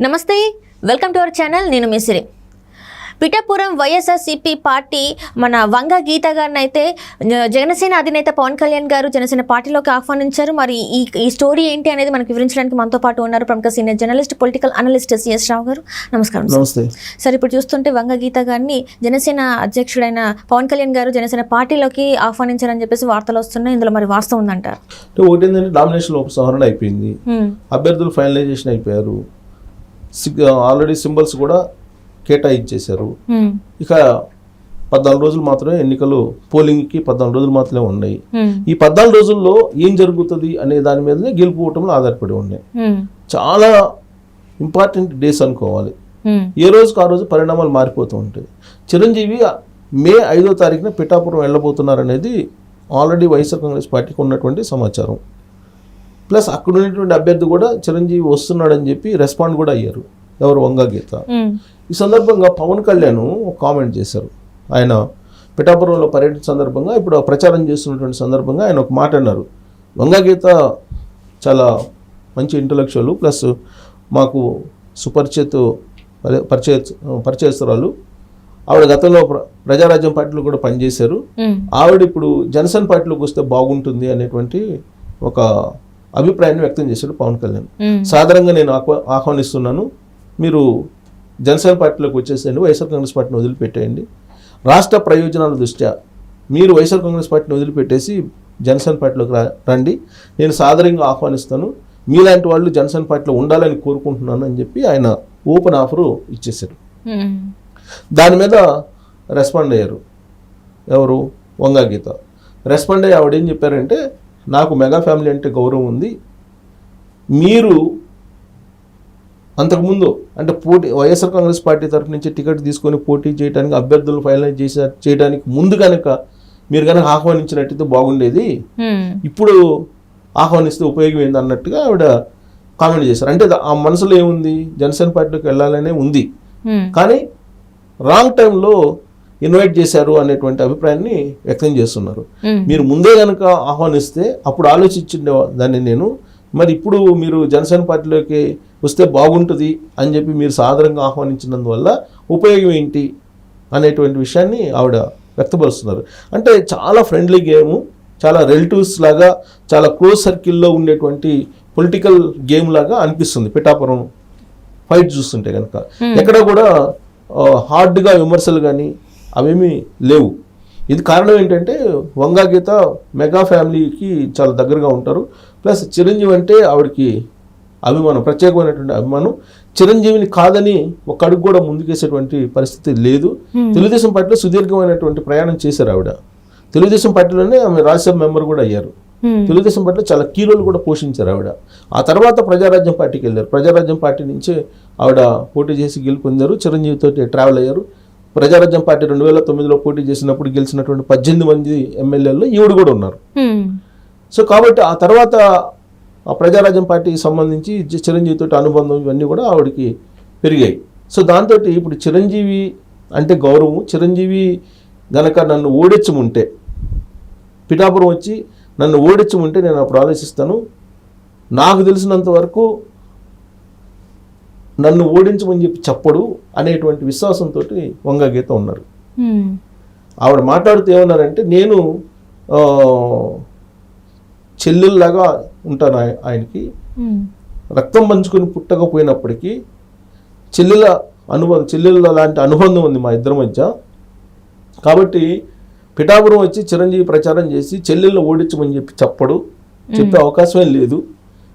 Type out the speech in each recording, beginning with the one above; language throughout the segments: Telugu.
నమస్తే వెల్కమ్ టు అవర్ ఛానల్ నేను మిసిరి పిఠాపురం వైఎస్ఆర్సీపీ పార్టీ మన వంగ గీత గారిని అయితే జనసేన అధినేత పవన్ కళ్యాణ్ గారు జనసేన పార్టీలోకి ఆహ్వానించారు. మరి ఈ ఈ స్టోరీ ఏంటి అనేది మనకు వివరించడానికి మనతో పాటు ఉన్నారు ప్రముఖ senior journalist political analyst CS Rao గారు. నమస్కారం సార్. నమస్తే. సార్ ఇప్పుడు చూస్తుంటే వంగ గీత గారిని జనసేన అధ్యక్షుడైన పవన్ కళ్యాణ్ గారు జనసేన పార్టీలోకి ఆహ్వానించారని చెప్పేసి వార్తలు వస్తున్నాయి. ఇందులో మరి వాస్తవం ఉందంటారు? ఒకటి డామినేషన్ అయిపోయింది. అభ్యర్థులు ఫైనలైజేషన్ అయిపోయారు. ఆల్రెడీ సింబల్స్ కూడా కేటాయించేశారు. ఇక పద్నాలుగు రోజులు మాత్రమే ఎన్నికలు పోలింగ్కి పద్నాలుగు రోజులు మాత్రమే ఉన్నాయి. ఈ పద్నాలుగు రోజుల్లో ఏం జరుగుతుంది అనే దాని మీదనే గెలుపు ఓటములు ఆధారపడి ఉన్నాయి. చాలా ఇంపార్టెంట్ డేస్ అనుకోవాలి. ఏ రోజుకు ఆ రోజు పరిణామాలు మారిపోతూ ఉంటాయి. చిరంజీవి మే ఐదో తారీఖున పిఠాపురం వెళ్ళబోతున్నారనేది ఆల్రెడీ వైఎస్ఆర్ కాంగ్రెస్ పార్టీకి ఉన్నటువంటి సమాచారం. ప్లస్ అక్కడ ఉన్నటువంటి అభ్యర్థి కూడా చిరంజీవి వస్తున్నాడని చెప్పి రెస్పాండ్ కూడా అయ్యారు. ఎవరు? వంగ గీత. ఈ సందర్భంగా పవన్ కళ్యాణ్ ఒక కామెంట్ చేశారు. ఆయన పిఠాపురంలో పర్యటన సందర్భంగా ఇప్పుడు ప్రచారం చేస్తున్నటువంటి సందర్భంగా ఆయన ఒక మాట అన్నారు. వంగ గీత చాలా మంచి ఇంటలెక్చువల్ ప్లస్ మాకు సుపరిచిత పరి- పరిచయ పరిచయస్తురాలు. ఆవిడ గతంలో ప్ర- ప్రజారాజ్యం పార్టీలో కూడా పనిచేశారు. ఆవిడ ఇప్పుడు జనసేన పార్టీలోకి వస్తే బాగుంటుంది అనేటువంటి ఒక అభిప్రాయాన్ని వ్యక్తం చేశాడు పవన్ కళ్యాణ్. సాధారణంగా నేను ఆహ్వా ఆహ్వానిస్తున్నాను మీరు జనసేన పార్టీలోకి వచ్చేసేయండి వైఎస్ఆర్ కాంగ్రెస్ పార్టీని వదిలిపెట్టేయండి. రాష్ట్ర ప్రయోజనాల దృష్ట్యా మీరు వైఎస్ఆర్ కాంగ్రెస్ పార్టీని వదిలిపెట్టేసి జనసేన పార్టీలోకి రండి. నేను సాధారణంగా ఆహ్వానిస్తాను మీలాంటి వాళ్ళు జనసేన పార్టీలో ఉండాలని కోరుకుంటున్నాను అని చెప్పి ఆయన ఓపెన్ ఆఫరు ఇచ్చేశారు. దాని మీద రెస్పాండ్ అయ్యారు ఎవరు? వంగా గీత. రెస్పాండ్ అయ్యి ఆవిడ ఏం చెప్పారంటే నాకు మెగా ఫ్యామిలీ అంటే గౌరవం ఉంది. మీరు అంతకుముందు అంటే పోటీ వైఎస్ఆర్ కాంగ్రెస్ పార్టీ తరఫు నుంచి టికెట్ తీసుకొని పోటీ చేయడానికి అభ్యర్థులు ఫైనలైజ్ చేసే చేయడానికి ముందు కనుక మీరు కనుక ఆహ్వానించినట్టయితే బాగుండేది. ఇప్పుడు ఆహ్వానిస్తే ఉపయోగం ఏంది అన్నట్టుగా ఆవిడ కామెంట్ చేశారు. అంటే ఆ మనసులో ఏముంది? జనసేన పార్టీలోకి వెళ్ళాలనే ఉంది. కానీ రాంగ్ టైంలో ఇన్వైట్ చేశారు అనేటువంటి అభిప్రాయాన్ని వ్యక్తం చేస్తున్నారు. మీరు ముందే కనుక ఆహ్వానిస్తే అప్పుడు ఆలోచించిండే దాన్ని నేను. మరి ఇప్పుడు మీరు జనసేన పార్టీలోకి వస్తే బాగుంటుంది అని చెప్పి మీరు సాధారణంగా ఆహ్వానించినందువల్ల ఉపయోగం ఏంటి అనేటువంటి విషయాన్ని ఆవిడ వ్యక్తపరుస్తున్నారు. అంటే చాలా ఫ్రెండ్లీ గేమ్ చాలా రిలేటివ్స్ లాగా చాలా క్లోజ్ సర్కిల్లో ఉండేటువంటి పొలిటికల్ గేమ్ లాగా అనిపిస్తుంది. పిఠాపురం ఫైట్ చూస్తుంటే కనుక ఎక్కడ కూడా హార్డ్గా విమర్శలు కానీ అవేమీ లేవు. ఇది కారణం ఏంటంటే వంగా గీత మెగా ఫ్యామిలీకి చాలా దగ్గరగా ఉంటారు. ప్లస్ చిరంజీవి అంటే ఆవిడకి అభిమానం ప్రత్యేకమైనటువంటి అభిమానం. చిరంజీవిని కాదని ఒక అడుగు కూడా ముందుకేసేటువంటి పరిస్థితి లేదు. తెలుగుదేశం పార్టీలో సుదీర్ఘమైనటువంటి ప్రయాణం చేశారు ఆవిడ. తెలుగుదేశం పార్టీలోనే ఆమె రాజ్యసభ మెంబర్ కూడా అయ్యారు. తెలుగుదేశం పార్టీలో చాలా కీ రోల్ కూడా పోషించారు ఆవిడ. ఆ తర్వాత ప్రజారాజ్యం పార్టీకి వెళ్ళారు. ప్రజారాజ్యం పార్టీ నుంచి ఆవిడ పోటీ చేసి గెలుపొందారు. చిరంజీవితో ట్రావెల్ అయ్యారు. ప్రజారాజ్యం పార్టీ రెండు వేల తొమ్మిదిలో పోటీ చేసినప్పుడు గెలిచినటువంటి పద్దెనిమిది మంది ఎమ్మెల్యేల్లో ఈవిడ కూడా ఉన్నారు. సో కాబట్టి ఆ తర్వాత ఆ ప్రజారాజ్యం పార్టీకి సంబంధించి జ- చిరంజీవితో అనుబంధం ఇవన్నీ కూడా ఆవిడకి పెరిగాయి. సో దాంతో ఇప్పుడు చిరంజీవి అంటే గౌరవం చిరంజీవి గనక నన్ను ఓడించముంటే పిఠాపురం వచ్చి నన్ను ఓడించముంటే నేను అప్పుడు ఆలోచిస్తాను. నాకు తెలిసినంత వరకు నన్ను ఓడించమని చెప్పి చెప్పడు అనేటువంటి విశ్వాసంతో వంగ గీత ఉన్నారు ఆవిడ మాట్లాడుతూ ఏమన్నారంటే నేను చెల్లెల్లాగా ఉంటాను ఆయ- ఆయనకి. రక్తం పంచుకొని పుట్టకపోయినప్పటికీ చెల్లెల అనుబంధం చెల్లెల లాంటి అనుబంధం ఉంది మా ఇద్దరి మధ్య. కాబట్టి పిఠాపురం వచ్చి చిరంజీవి ప్రచారం చేసి చెల్లెల్ని ఓడించమని చెప్పి చెప్పడు. చెప్పే అవకాశమే లేదు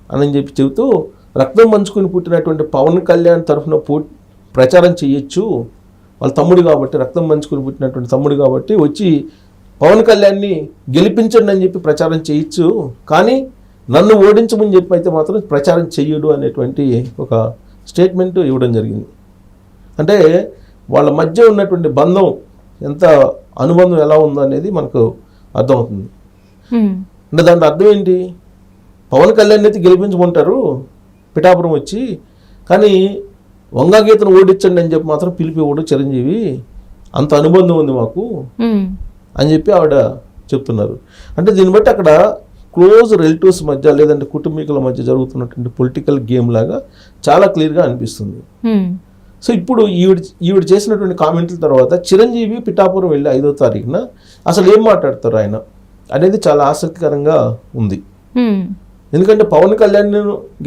అని చెప్పి చెబుతూ రక్తం పంచుకొని పుట్టినటువంటి పవన్ కళ్యాణ్ తరఫున పో ప్రచారం చేయొచ్చు. వాళ్ళ తమ్ముడు కాబట్టి రక్తం పంచుకొని పుట్టినటువంటి తమ్ముడు కాబట్టి వచ్చి పవన్ కళ్యాణ్ని గెలిపించండి అని చెప్పి ప్రచారం చేయొచ్చు. కానీ నన్ను ఓడించమని చెప్పి అయితే మాత్రం ప్రచారం చెయ్యడు అనేటువంటి ఒక స్టేట్మెంట్ ఇవ్వడం జరిగింది. అంటే వాళ్ళ మధ్య ఉన్నటువంటి బంధం ఎంత అనుబంధం ఎలా ఉందో అనేది మనకు అర్థమవుతుంది. అంటే దాంట్లో అర్థం ఏంటి? పవన్ కళ్యాణ్ అయితే గెలిపించమంటారు. పిఠాపురం వచ్చి కానీ వంగా గీతను ఓడించండి అని చెప్పి మాత్రం పిలిపి ఇవ్వడు చిరంజీవి అంత అనుబంధం ఉంది మాకు అని చెప్పి ఆవిడ చెప్తున్నారు అంటే దీన్ని బట్టి అక్కడ క్లోజ్ రిలేటివ్స్ మధ్య లేదంటే కుటుంబీకుల మధ్య జరుగుతున్నటువంటి పొలిటికల్ గేమ్ లాగా చాలా క్లియర్గా అనిపిస్తుంది. సో ఇప్పుడు ఈవిడ ఈవిడ చేసినటువంటి కామెంట్ల తర్వాత చిరంజీవి పిఠాపురం వెళ్ళి ఐదో తారీఖున అసలు ఏం మాట్లాడతారు ఆయన అనేది చాలా ఆసక్తికరంగా ఉంది. ఎందుకంటే పవన్ కళ్యాణ్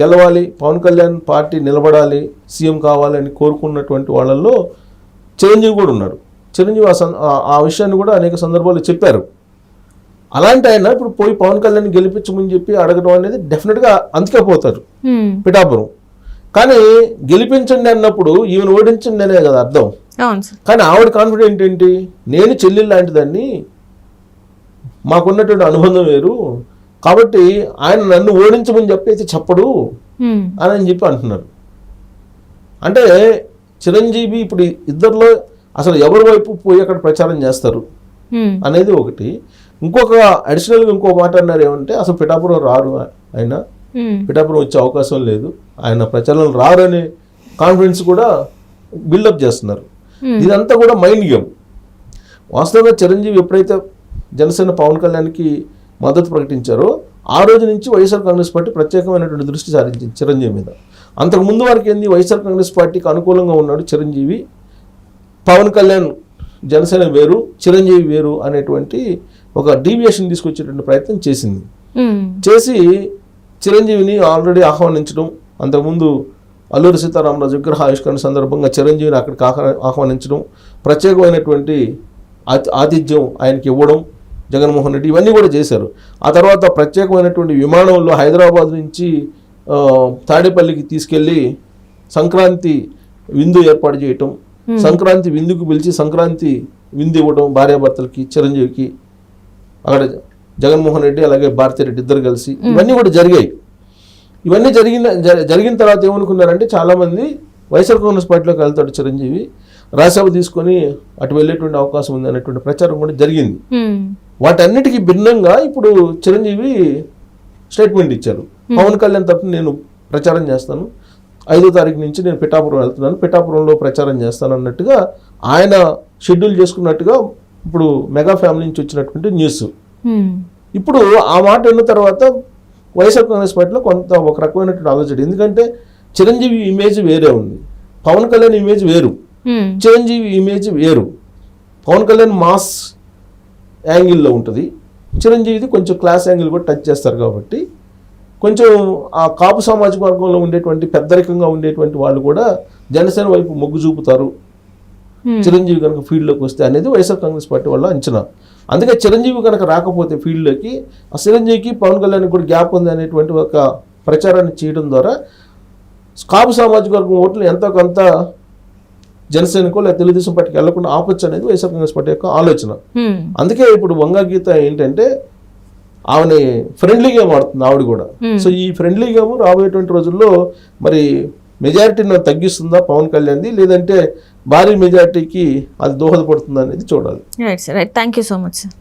గెలవాలి పవన్ కళ్యాణ్ పార్టీ నిలబడాలి సీఎం కావాలని కోరుకున్నటువంటి వాళ్ళల్లో చిరంజీవి కూడా ఉన్నారు. చిరంజీవి ఆ విషయాన్ని కూడా అనేక సందర్భాల్లో చెప్పారు. అలాంటి ఆయన ఇప్పుడు పోయి పవన్ కళ్యాణ్ గెలిపించమని చెప్పి అడగడం అనేది డెఫినెట్గా అందుకే పోతారు. హ్మ్. పిఠాపురం. కానీ గెలిపించండి అన్నప్పుడు ఈమెను ఓడించండి అనే కదా అర్థం. కానీ ఆవిడ కాన్ఫిడెంట్ ఏంటి? నేను చెల్లెలు లాంటిదాన్ని మాకున్నటువంటి అనుబంధం వేరు కాబట్టి ఆయన నన్ను ఓడించమని చెప్పేసి చెప్పడు. అని అని చెప్పి అంటున్నారు అంటే చిరంజీవి ఇప్పుడు ఇద్దరిలో అసలు ఎవరి వైపు పోయి అక్కడ ప్రచారం చేస్తారు. అనేది ఒకటి ఇంకొక అడిషనల్గా ఇంకో మాట అన్నారు ఏమంటే అసలు పిఠాపురం రారు ఆయన. పిఠాపురం వచ్చే అవకాశం లేదు ఆయన ప్రచారం రారనే కాన్ఫిడెన్స్ కూడా బిల్డప్ చేస్తున్నారు. ఇదంతా కూడా మైండ్ గేమ్ వాస్తవంగా చిరంజీవి ఎప్పుడైతే జనసేన పవన్ కళ్యాణ్కి మద్దతు ప్రకటించారో. ఆ రోజు నుంచి వైఎస్ఆర్ కాంగ్రెస్ పార్టీ ప్రత్యేకమైనటువంటి దృష్టి సారించింది చిరంజీవి మీద. అంతకు ముందు వరకు ఏంది? వైఎస్ఆర్ కాంగ్రెస్ పార్టీకి అనుకూలంగా ఉన్నాడు చిరంజీవి. పవన్ కళ్యాణ్ జనసేన వేరు చిరంజీవి వేరు అనేటువంటి ఒక డీవియేషన్ తీసుకొచ్చేటువంటి ప్రయత్నం చేసింది. చేసి చిరంజీవిని ఆల్రెడీ ఆహ్వానించడం అంతకుముందు అల్లూరి సీతారామరాజు విగ్రహ ఆవిష్కరణ సందర్భంగా చిరంజీవిని అక్కడికి ఆహ్వా- ఆహ్వానించడం ప్రత్యేకమైనటువంటి ఆతి- ఆతిథ్యం ఆయనకి ఇవ్వడం జగన్మోహన్ రెడ్డి ఇవన్నీ కూడా చేశారు. ఆ తర్వాత ప్రత్యేకమైనటువంటి విమానంలో హైదరాబాద్ నుంచి తాడేపల్లికి తీసుకెళ్ళి సంక్రాంతి విందు ఏర్పాటు చేయటం సంక్రాంతి విందుకు పిలిచి సంక్రాంతి విందు ఇవ్వడం భార్యాభర్తలకి చిరంజీవికి అక్కడ జగన్మోహన్ రెడ్డి అలాగే భారతిరెడ్డి ఇద్దరు కలిసి ఇవన్నీ కూడా జరిగాయి. ఇవన్నీ జరిగిన జరిగిన తర్వాత ఏమనుకున్నారంటే చాలామంది వైఎస్ఆర్ కాంగ్రెస్ పార్టీలోకి వెళ్తాడు చిరంజీవి రాజ్యసభ తీసుకొని అటు వెళ్ళేటువంటి అవకాశం ఉంది అనేటువంటి ప్రచారం కూడా జరిగింది. వాటన్నిటికీ భిన్నంగా ఇప్పుడు చిరంజీవి స్టేట్మెంట్ ఇచ్చారు. పవన్ కళ్యాణ్ తరఫున నేను ప్రచారం చేస్తాను. ఐదో తారీఖు నుంచి నేను పిఠాపురం వెళ్తున్నాను. పిఠాపురంలో ప్రచారం చేస్తాను అన్నట్టుగా ఆయన షెడ్యూల్ చేసుకున్నట్టుగా ఇప్పుడు మెగా ఫ్యామిలీ నుంచి వచ్చినటువంటి న్యూస్. ఇప్పుడు ఆ మాట విన్న తర్వాత వైఎస్ఆర్ కాంగ్రెస్ పార్టీలో కొంత ఒక రకమైనటువంటి ఆలోచన. ఎందుకంటే చిరంజీవి ఇమేజ్ వేరే ఉంది. పవన్ కళ్యాణ్ ఇమేజ్ వేరు. చిరంజీవి ఇమేజ్ వేరు. పవన్ కళ్యాణ్ మాస్ యాంగిల్లో ఉంటుంది. చిరంజీవిది కొంచెం క్లాస్ యాంగిల్ కూడా టచ్ చేస్తారు కాబట్టి కొంచెం ఆ కాపు సామాజిక వర్గంలో ఉండేటువంటి పెద్దరికంగా ఉండేటువంటి వాళ్ళు కూడా జనసేన వైపు మొగ్గు చూపుతారు. చిరంజీవి కనుక ఫీల్డ్లోకి వస్తే అనేది వైఎస్ఆర్ కాంగ్రెస్ పార్టీ వాళ్ళ అంచనా. అందుకే చిరంజీవి కనుక రాకపోతే ఫీల్డ్లోకి ఆ చిరంజీవికి పవన్ కళ్యాణ్ కూడా గ్యాప్ ఉంది అనేటువంటి ఒక ప్రచారాన్ని చేయడం ద్వారా కాపు సామాజిక వర్గం ఓట్లు ఎంతో కొంత జనసేనకో లేదా తెలుగుదేశం పార్టీకి వెళ్ళకుండా ఆపొచ్చు అనేది వైఎస్ఆర్ కాంగ్రెస్ పార్టీ యొక్క ఆలోచన. అందుకే ఇప్పుడు వంగా గీత ఏంటంటే ఆమెని ఫ్రెండ్లీ గేమ్ ఆడుతుంది ఆవిడ కూడా. సో ఈ ఫ్రెండ్లీ గేమ్ రాబోయేటువంటి రోజుల్లో మరి మెజారిటీని తగ్గిస్తుందా పవన్ కళ్యాణ్ది? లేదంటే భారీ మెజారిటీకి అది దోహదపడుతుందా అనేది చూడాలి. Right sir right thank you so much sir